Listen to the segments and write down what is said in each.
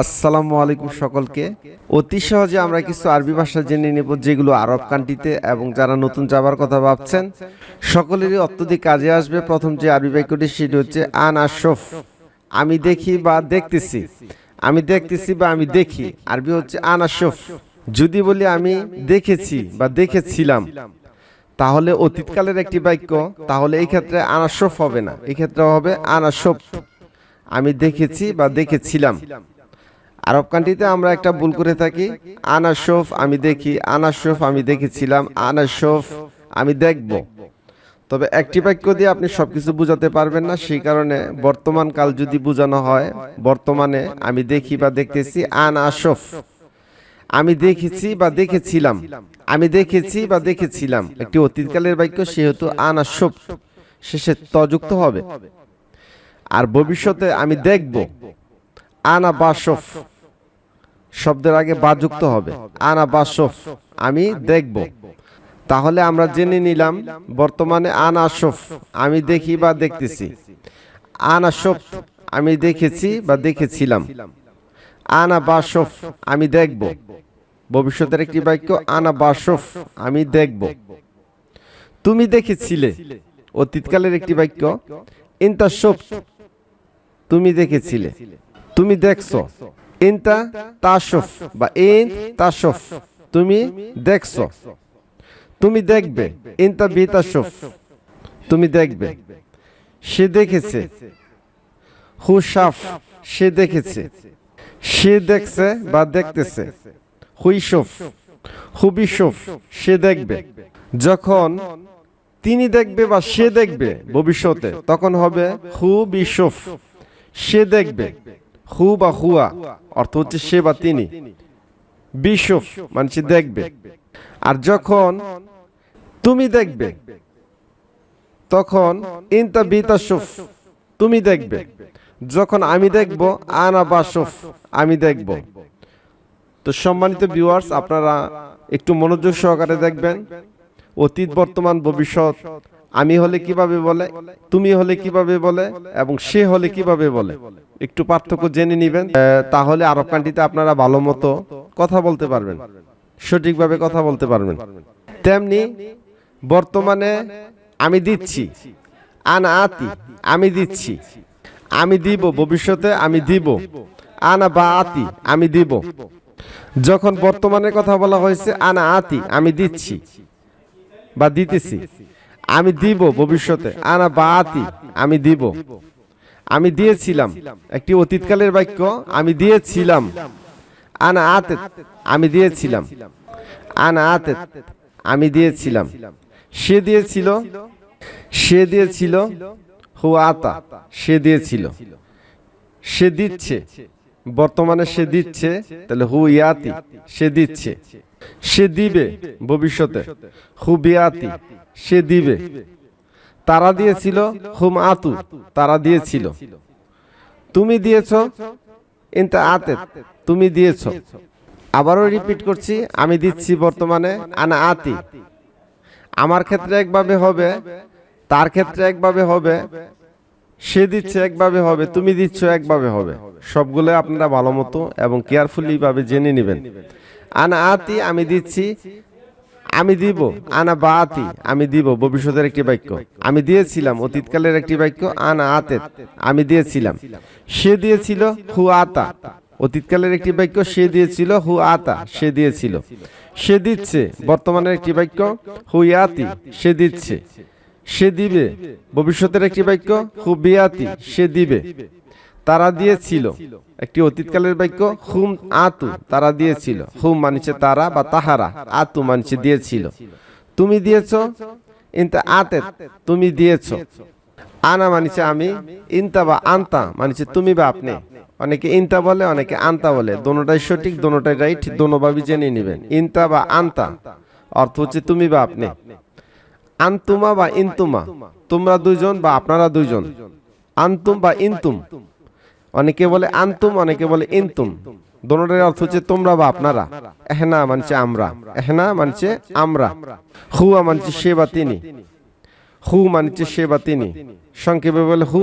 আসসালামু আলাইকুম সকলকে। অতি সহজে আমরা কিছু আরবি ভাষা জেনে নেব, যেগুলো আরব কান্ট্রিতে এবং যারা নতুন যাবার কথা ভাবছেন। সকলেরই অত্যধিক কাজে আসবে। প্রথম যে আরবি বাক্যটি, সেটি হচ্ছে আন আশফ আমি দেখি বা দেখতেছি। আমি দেখতেছি বা আমি দেখি। আরবি হচ্ছে আন আশফ যদি বলি আমি দেখেছি বা দেখেছিলাম, তাহলে অতীতকালের একটি বাক্য, তাহলে এই ক্ষেত্রে আনাসফ হবে না। এই ক্ষেত্রে হবে আনাসফ আমি দেখেছি বা দেখেছিলাম। আরব কান্ট্রিতে আমরা একটা ভুল করে থাকি। আনাসফ আমি দেখি আনাসফ আমি দেখেছিলাম আনাসফ আমি দেখব। তবে একটি বাক্য দিয়ে আপনি সবকিছু বোঝাতে পারবেন না, সেই কারণে বর্তমান কাল যদি বোঝানো হয়, বর্তমানে আমি দেখি বা দেখতেছি আন আশফ আমি দেখেছি বা দেখেছিলাম, আমি দেখেছি বা দেখেছিলাম। একটি অতীতকালের বাক্য, সেহেতু আনা সব শেষে তযুক্ত হবে। আর ভবিষ্যতে আমি দেখব, আনা বাসফ শব্দের আগে বা যুক্ত হবে। আনা বাসফ আমি দেখব। তাহলে আমরা জেনে নিলাম, বর্তমানে আনা সফ আমি দেখি বা দেখতেছি। আনা সফ আমি দেখেছি বা দেখেছিলাম। আনা বাসফ আমি দেখব। ভবিষ্যতের একটি বাক্য, আনা বাসফ আমি দেখব। তুমি দেখেছিলে। অতীতকালের একটি বাক্য, ইনতা সফ তুমি দেখেছিলে। তুমি দেখছ। ইনতা তাসফ বা ইন তাসফ তুমি দেখছ। তুমি দেখবে। ইনতা বিতাসফ তুমি দেখবে। সে দেখেছে। হুসাফ সে দেখেছে। সে দেখছে বা দেখতেছে। হুইসফ। হুবিসফ। সে দেখবে। যখন তিনি দেখবে বা সে দেখবে ভবিষ্যতে, তখন হবে হু বিশফ সে দেখবে। হু বা হুয়া অর্থ হচ্ছে সে বা তিনি। বিশফ মানে সে দেখবে। আর যখন তুমি দেখবে, তখন ইনতা বিতাসফ তুমি দেখবে। যখন আমি দেখব, আনা বাসফ আমি দেখব। তো সম্মানিত ভিউয়ার্স আপনারা একটু মনোযোগ সহকারে দেখবেন। অতীত, বর্তমান, ভবিষ্যৎ আমি হলে কীভাবে বলে? তুমি হলে কীভাবে বলে? এবং সে হলে কীভাবে বলে? একটু পার্থক্য জেনে নিবেন। তাহলে আরব কান্ট্রিতে আপনারা ভালো মতো কথা বলতে পারবেন। সঠিকভাবে কথা বলতে পারবেন। তেমনি বর্তমানে আমি দিচ্ছি। আনা আতি, আমি দিচ্ছি। আমি দিব, ভবিষ্যতে আমি দিব। আনা বা আতি, আমি দিব। যখন বর্তমানে কথা বলা হয়েছে, আনা আতি, আমি দিচ্ছি বা দিতেছি। আমি দিব ভবিষ্যতে। আনা বা আতি আমি দিব। আমি দিয়েছিলাম। একটি অতীতকালের বাক্য, আমি দিয়েছিলাম। আনা আতে আমি দিয়েছিলাম। আনা আতে আমি দিয়েছিলাম। সে দিয়েছিল সে দিয়েছিল হু আতা, সে দিয়েছিল। সে দিচ্ছে, বর্তমানে সে দিচ্ছে, তাহলে হু ইয়াতি সে দিচ্ছে। সে দিবে ভবিষ্যতে। হু বিয়াতি সে দিবে। তারা দিয়েছিল হুম আতু তারা দিয়েছিল। তুমি দিয়েছ, ইনতা আতে তুমি দিয়েছ। আবারও রিপিট করছি, আমি দিচ্ছি বর্তমানে আনা আতি। আমার ক্ষেত্রে একভাবে হবে, তার ক্ষেত্রে একভাবে হবে, সে দিচ্ছে একভাবে হবে, তুমি দিচ্ছ একভাবে হবে। সবগুলো আপনারা ভালো মতো এবং কেয়ারফুলি ভাবে জেনে নেবেন। আনা আতি আমি দিচ্ছি, আমি দিব। আনা বা আতি আমি দিব, ভবিষ্যতের একটি বাক্য। আমি দিয়েছিলাম, অতীতকালের একটি বাক্য, আনা আতে আমি দিয়েছিলাম। সে দিয়েছিল হু আতা। অতীতকালের একটি বাক্য, সে দিয়েছিল হু আতা, সে দিয়েছিল। সে দিচ্ছে, বর্তমানের একটি বাক্য, হু ইয়াতি, সে দিচ্ছে। সে দিবে, ভবিষ্যতের একটি বাক্য, হু বিয়াতি, সে দিবে। তারা দিয়েছিল। একটি অতীতকালের বাক্য, হুম, আতু তারা দিয়েছিল। হুম মানছে তারা বা তাহারা। আতু মানছে দিয়েছিল। তুমি দিয়েছ ইনতা আতে তুমি দিয়েছ আনা মানিছে আমি। ইনতা বা আন্তা মানিছে তুমি বা আপনি। অনেকে ইনতা বলে, অনেকে আন্তা বলে। দোনোটাই সঠিক দোনোটাই রাইট দোনোভাবে জেনে নেবেন। ইনতা বা আন্তা অর্থ হচ্ছে তুমি বা আপনি। আন্তুমা বা ইনতুমা তোমরা দুইজন বা আপনারা দুইজন আন্তুম বা ইনতুম অনেকে বলে আন্তুম, অনেকে বলে ইনতুম। দোনোটার অর্থ হচ্ছে তোমরা বা আপনারা। এহনা মানছে আমরা। এহনা মানছে আমরা। হুয়া মানছে সে বা তিনি। হু মানছে সে বা তিনি। সংক্ষেপে বলে হু,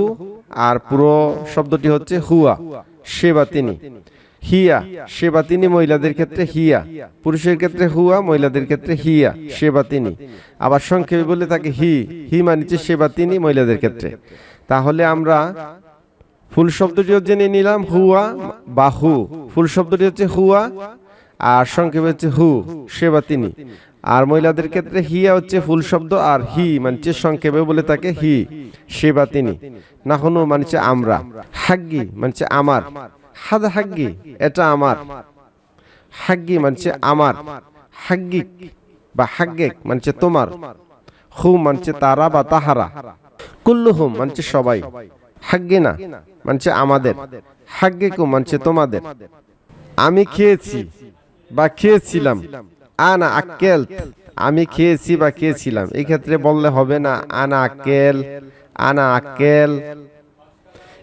আর পুরো শব্দটি হচ্ছে হুয়া, সে বা তিনি। হিয়া সেবা তিনি মহিলাদের ক্ষেত্রে হিয়া। পুরুষের ক্ষেত্রে হুয়া, মহিলাদের ক্ষেত্রে হিয়া সেবা তিনি। আবার সংক্ষেপে বলে থাকে হি হি মানিছে সেবা তিনি মহিলাদের ক্ষেত্রে। তাহলে আমরা ফুল শব্দটিও জেনে নিলাম, হুয়া বা হু। ফুল শব্দটি হচ্ছে হুয়া, আর সংক্ষেপে হচ্ছে হু সেবা তিনি। আর মহিলাদের ক্ষেত্রে হিয়া হচ্ছে ফুল শব্দ, আর হি মানছে সংক্ষেপে বলে তাকে হি সেবা তিনি। না হনু মানছে আমরা। হাগ্গি মানছে আমার। হাদ হাগ্গি, এটা আমার। হাগ্গি মানছে আমার। হাগ্গিক বা হাগ্গেক মানছে তোমার। হু মানছে তারা বা তাহারা। কুল্লুহুম মানছে সবাই। হাগ্গিনা, মানছে আমাদের। হাগ্গিকু, মানছে তোমাদের। আমি খেয়েছি বা খেয়েছিলাম। আনা আক্কেল, আমি খেয়েছি বা খেয়েছিলাম। এই ক্ষেত্রে বললে হবে না, আনা আক্কেল আনা আক্কেল।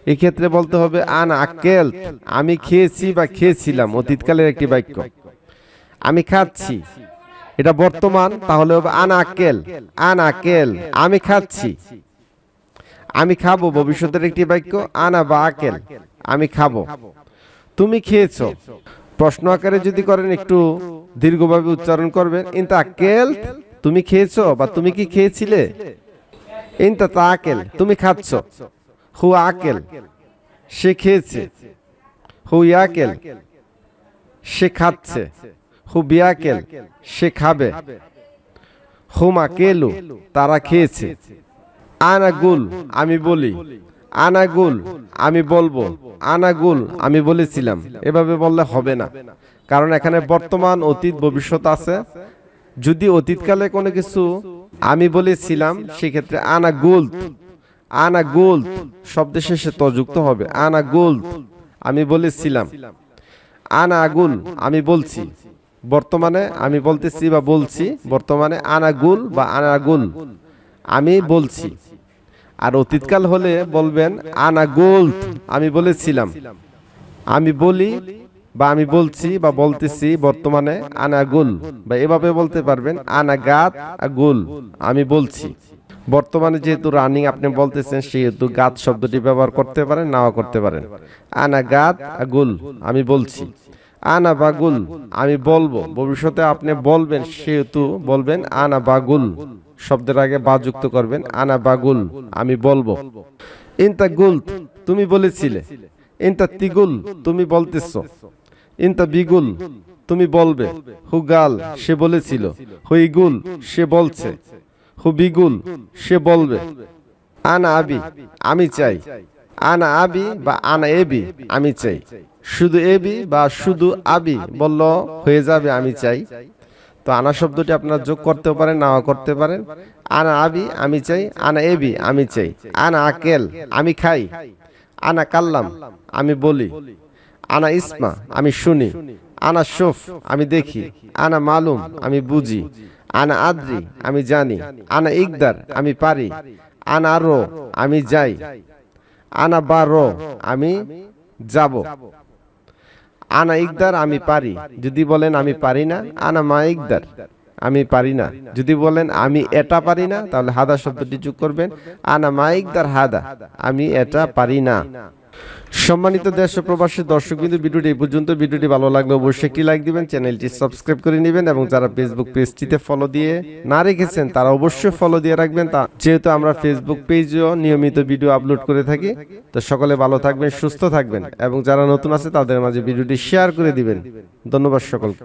এই ক্ষেত্রে বলতে হবে, আনা আক্কেল, আমি খেয়েছি বা খেয়েছিলাম। অতীতকালের একটি বাক্য। আমি খাচ্ছি। এটা বর্তমান, তাহলে হবে আনা আক্কেল আনা আক্কেল। আমি খাচ্ছি। আমি খাব, ভবিষ্যতের একটি বাক্য, আনা বা আকেল। আমি খাব। তুমি খেয়েছো। প্রশ্ন আকারে যদি করেন, একটু দীর্ঘভাবে উচ্চারণ করবেন। ইনতা আকেল তুমি খেয়েছো বা তুমি কি খেয়েছিলে? ইনতা তা আকেল, তুমি খাচ্ছ। হু আকেল, সে খেয়েছে। হু ইয়াকেল সে খাচ্ছে। হু বিয়াকেল সে খাবে। হুমা কেলু, তারা খেয়েছে। আনাগুল আমি বলি। আনাগুল আমি বলব। আনাগুল আমি বলেছিলাম। এভাবে বললে হবে না। কারণ এখানে বর্তমান অতীত, ভবিষ্যৎ আছে। যদি অতীতকালে কোনো কিছু আমি বলেছিলাম, সেক্ষেত্রে আনা গুল আনা গুল শব্দের শেষে তযুক্ত হবে। আনা গুল আমি বলেছিলাম। আনা আমি বলছি। বর্তমানে আমি বলতেছি বা বলছি, বর্তমানে আনাগুল বা আনাগুল আমি বলছি। আর অতীতকাল হলে বলবেন, আনা গোল আমি বলেছিলাম। আমি বলি বা আমি বলছি বা বলতেছি বর্তমানে, আনা গোল। বা এভাবে বলতে পারবেন, আনা গাত গুল, আমি বলছি। বর্তমানে যেহেতু রানিং আপনি বলতেছেন, সেহেতু গাত শব্দটি ব্যবহার করতে পারেন, নাও করতে পারেন। আনা গাত গুল, আমি বলছি। আনা বাগুল আমি বলব। ভবিষ্যতে আপনি বলবেন, সেহেতু বলবেন, আনা বাগুল শব্দের আগে বা যুক্ত করবেন, আনা বাগুল আমি বলব। ইনতা গুল, তুমি বলেছিলে। ইনতা তিগুল, তুমি বলতেছ। ইনতা বিগুল, তুমি বলবে। হুগাল সে বলেছিল। হুইগুল সে বলছে। হুবিগুল সে বলবে। আনা আবি, আমি চাই। আনা আবি বা আনা এবি, আমি চাই। শুধু এবি বা শুধু আবি বলল হয়ে যাবে, আমি চাই। তো আনা শব্দটি আপনারা যোগ করতেও পারেন, নাও করতে পারেন। আনা আবি, আমি চাই। আনা এবি, আমি চাই। আনা আকেল, আমি খাই। আনা কাল্লাম, আমি বলি। আনা ইসমা, আমি শুনি। আনা শোফ, আমি দেখি। আনা মালুম, আমি বুঝি। আনা আদ্রি, আমি জানি। আনা ইকদার, আমি পারি। আনা রো, আমি যাই। আনা বা রো আমি যাব। আনা ইকদার, আমি পারি। যদি বলেন, আমি পারি না, আনা মা ইকদার, আমি পারি না। যদি বলেন, আমি এটা পারি না, তাহলে হাদা শব্দটি যোগ করবেন, আনা মা ইকদার, হাদা, আমি এটা পারি না। সম্মানিত দেশ ও প্রবাসী দর্শক বিন্দু ভিডিওটি এই পর্যন্ত। ভিডিওটি ভালো লাগলে অবশ্যই একটি লাইক দিবেন চ্যানেলটি সাবস্ক্রাইব করে নেবেন এবং যারা ফেসবুক পেজটিতে ফলো দিয়ে না রেখেছেন তারা অবশ্যই ফলো দিয়ে রাখবেন। তা যেহেতু আমরা ফেসবুক পেজেও নিয়মিত ভিডিও আপলোড করে থাকি তো সকলে ভালো থাকবেন সুস্থ থাকবেন এবং যারা নতুন আছে তাদের মাঝে ভিডিওটি শেয়ার করে দিবেন। ধন্যবাদ সকলকে।